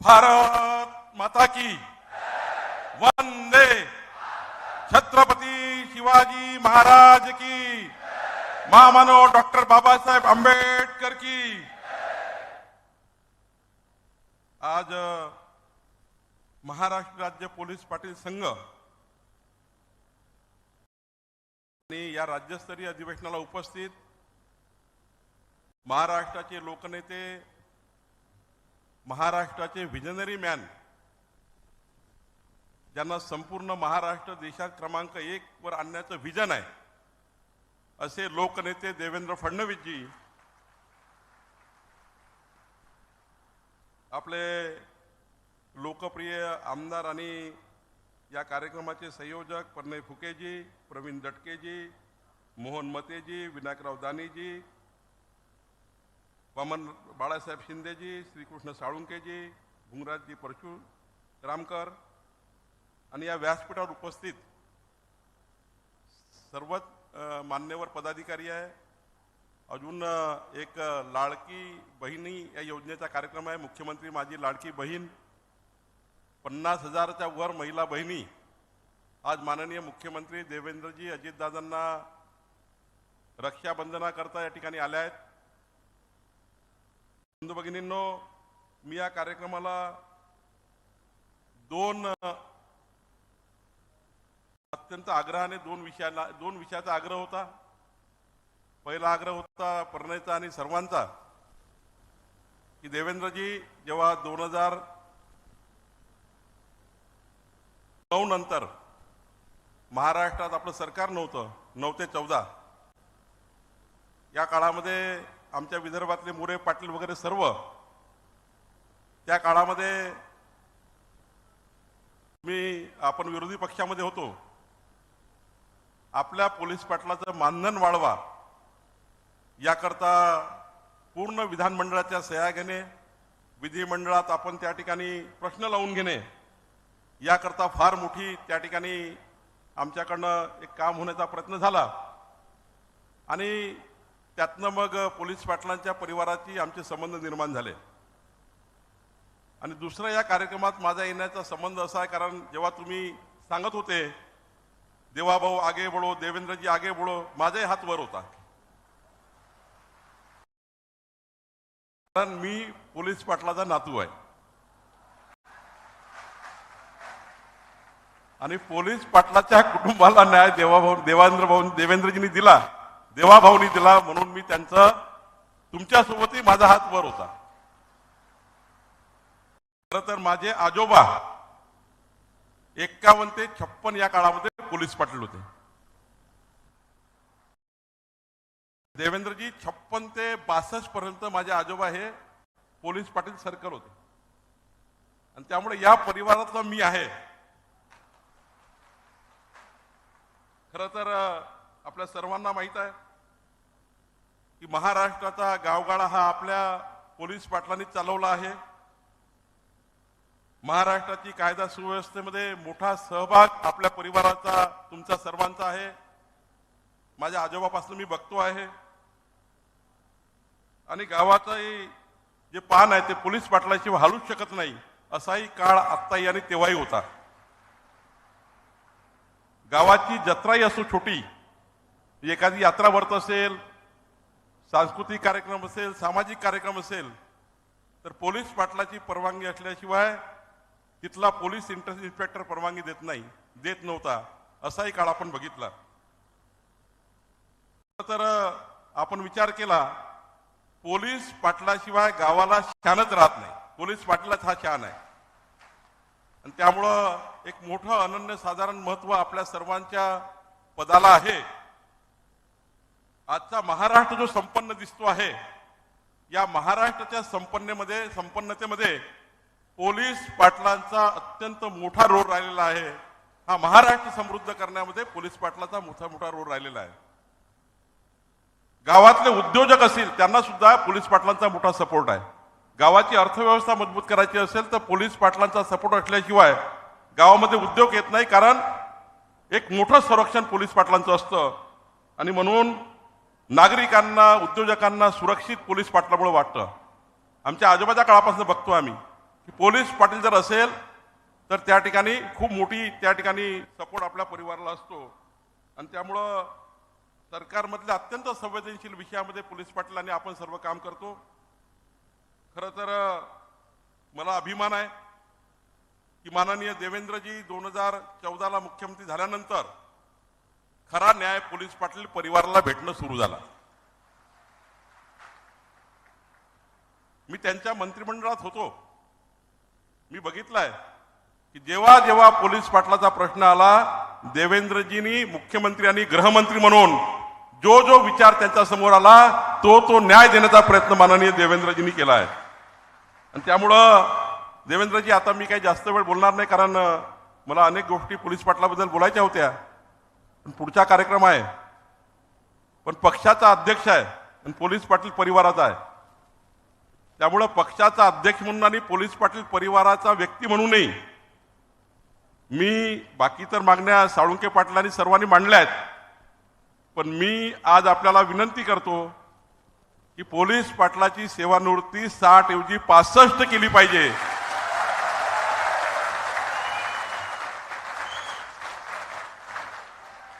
भारत माता की। वंदे। छत्रपती शिवाजी महाराज की। महामानव डॉक्टर बाबासाहेब आंबेडकर की। आज महाराष्ट्र राज्य पोलीस पाटील संघ आणि या राज्यस्तरीय अधिवेशनाला उपस्थित महाराष्ट्राचे लोकनेते महाराष्ट्राचे व्हिजनरी मॅन ज्यांना संपूर्ण महाराष्ट्र देशात क्रमांक एक वर आणण्याचं व्हिजन आहे. असे लोकनेते देवेंद्र फडणवीसजी आपले लोकप्रिय आमदार आणि या कार्यक्रमाचे संयोजक पन्नई फुकेजी प्रवीण दटकेजी मोहन मतेजी विनायकराव दानीजी वामन बाळासाहेब शिंदेजी श्रीकृष्ण साळुंकेजी भुंगराजजी परशुरामकर आणि या व्यासपीठावर उपस्थित सर्वच मान्यवर पदाधिकारी आहे. अजून एक लाडकी बहिणी या योजनेचा कार्यक्रम आहे. मुख्यमंत्री माझी लाडकी बहीण. पन्नास हजाराच्या वर महिला बहिणी. आज माननीय मुख्यमंत्री देवेंद्रजी अजितदादांना रक्षाबंधनाकरता या ठिकाणी आल्या आहेत. बंधू भगिनींनो मी या कार्यक्रमाला दोन अत्यंत आग्रहाने दोन विषयाला दोन विषयाचा आग्रह होता. पहिला आग्रह होता प्रणयचा आणि सर्वांचा की देवेंद्रजी जेव्हा दोन हजार नऊ नंतर महाराष्ट्रात आपलं सरकार नव्हतं नऊ ते चौदा या काळामध्ये आमच्या विदर्भातले मोरे पाटील वगैरे सर्व त्या काळामध्ये मी आपण विरोधी पक्षामध्ये होतो. आपल्या पोलीस पाटलाचं मानधन वाढवा. याकरता पूर्ण विधानमंडळाच्या सह्या घेणे विधिमंडळात आपण त्या ठिकाणी प्रश्न लावून घेणे याकरता फार मोठी त्या ठिकाणी आमच्याकडनं एक काम होण्याचा प्रयत्न झाला. आणि त्यातनं मग पोलीस पाटलांच्या परिवाराची आमचे संबंध निर्माण झाले. आणि दुसरा या कार्यक्रमात माझा येण्याचा संबंध असा आहे कारण जेव्हा तुम्ही सांगत होते देवाभाऊ आगे बोळो देवेंद्रजी आगे बोळो माझाही हात वर होता. कारण मी पोलीस पाटलाचा नातू आहे. आणि पोलीस पाटलाच्या कुटुंबाला न्याय देवाभाऊ देवेंद्र भाऊ देवेंद्रजींनी दिला. देवाभाऊनी दिला म्हणून मी त्यांचं तुमच्यासोबतही माझा हात वर होता. खरं तर माझे आजोबा एक्कावन्न ते छप्पन या काळामध्ये पोलीस पाटील होते. देवेंद्रजी छप्पन ते बासष्ट पर्यंत माझे आजोबा हे पोलीस पाटील सर्कल होते. आणि त्यामुळे या परिवारातला मी आहे. खर तर आपल्या सर्वांना माहीत आहे की महाराष्ट्राचा गावगाडा हा आपल्या पोलीस पाटलांनी चालवला आहे. महाराष्ट्राची कायदा सुव्यवस्थेमध्ये मोठा सहभाग आपल्या परिवाराचा तुमचा सर्वांचा आहे. माझ्या आजोबापासून मी बघतो आहे. आणि गावाचंही जे पान आहे ते पोलीस पाटलाशिवाय हालूच शकत नाही असाही काळ आत्ताही आणि तेव्हाही होता. गावाची जत्राही असो छोटी एखादी यात्रा भरत असेल सांस्कृतिक कार्यक्रम असेल सामाजिक कार्यक्रम असेल तर पोलीस पाटलाची परवानगी असल्याशिवाय तिथला पोलीस इंटर इन्स्पेक्टर परवानगी देत नाही देत नव्हता असाही काळ आपण बघितला. तर आपण विचार केला पोलीस पाटलाशिवाय गावाला शानच राहत नाही. पोलीस पाटलाच हा शान आहे. आणि त्यामुळं एक मोठं अनन्य साधारण महत्त्व आपल्या सर्वांच्या पदाला आहे. आजचा महाराष्ट्र जो संपन्न दिसतो आहे या महाराष्ट्राच्या संपन्नेमध्ये संपन्नतेमध्ये पोलीस पाटलांचा अत्यंत मोठा रोल राहिलेला आहे. हा महाराष्ट्र समृद्ध करण्यामध्ये पोलीस पाटलाचा मोठा मोठा रोल राहिलेला आहे. गावातले उद्योजक असतील त्यांना सुद्धा पोलीस पाटलांचा मोठा सपोर्ट आहे. गावाची अर्थव्यवस्था मजबूत करायची असेल तर पोलीस पाटलांचा सपोर्ट असल्याशिवाय गावामध्ये उद्योग येत नाही कारण एक मोठं संरक्षण पोलीस पाटलांचं असतं. आणि म्हणून नागरिकांना उद्योजकांना सुरक्षित पोलीस पाटलामुळे वाटतं. आमच्या आजोबाच्या काळापासून बघतो आम्ही. की पोलीस पाटील जर असेल तर त्या ठिकाणी खूप मोठी त्या ठिकाणी सपोर्ट आपल्या परिवाराला असतो. आणि त्यामुळं सरकारमधल्या अत्यंत संवेदनशील विषयामध्ये पोलीस पाटलांनी आपण सर्व काम करतो. खरं तर मला अभिमान आहे की माननीय देवेंद्रजी दोन हजार चौदाला मुख्यमंत्री झाल्यानंतर खरा न्याय पोलीस पाटील परिवाराला भेटणं सुरू झाला. मी त्यांच्या मंत्रिमंडळात होतो. मी बघितलंय की जेव्हा जेव्हा पोलीस पाटलाचा प्रश्न आला देवेंद्रजींनी मुख्यमंत्री आणि गृहमंत्री म्हणून जो जो विचार त्यांच्यासमोर आला तो तो न्याय देण्याचा प्रयत्न माननीय देवेंद्रजींनी केला आहे आणि त्यामुळं देवेंद्रजी आता मी काही जास्त वेळ बोलणार नाही कारण मला अनेक गोष्टी पोलीस पाटलाबद्दल बोलायच्या होत्या. पुढचा कार्यक्रम आहे. पण पक्षाचा अध्यक्ष आहे आणि पोलीस पाटील परिवाराचा आहे. त्यामुळं पक्षाचा अध्यक्ष म्हणून आणि पोलीस पाटील परिवाराचा व्यक्ती म्हणूनही मी बाकी तर मागण्या साळुंके पाटलांनी सर्वांनी मांडल्या आहेत. पण मी आज आपल्याला विनंती करतो की पोलीस पाटलाची सेवानिवृत्ती साठ ऐवजी पासष्ट केली पाहिजे.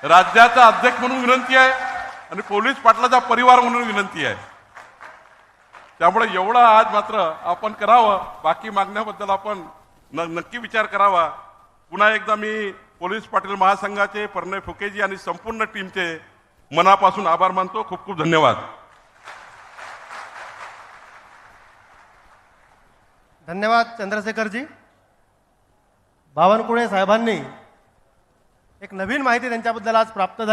राज्याचा अध्यक्ष म्हणून विनंती आहे आणि पोलीस पाटलाचा परिवार म्हणून विनंती आहे. त्यामुळे एवढं आज मात्र आपण करावं बाकी मागण्याबद्दल आपण न नक्की विचार करावा. पुन्हा एकदा मी पोलीस पाटील महासंघाचे परनय फुकेजी आणि संपूर्ण टीमचे मनापासून आभार मानतो. खूप खूप धन्यवाद. धन्यवाद चंद्रशेखरजी. बावनकुळे साहेबांनी एक नवीन माहिती त्यांच्याबद्दल आज प्राप्त झाली.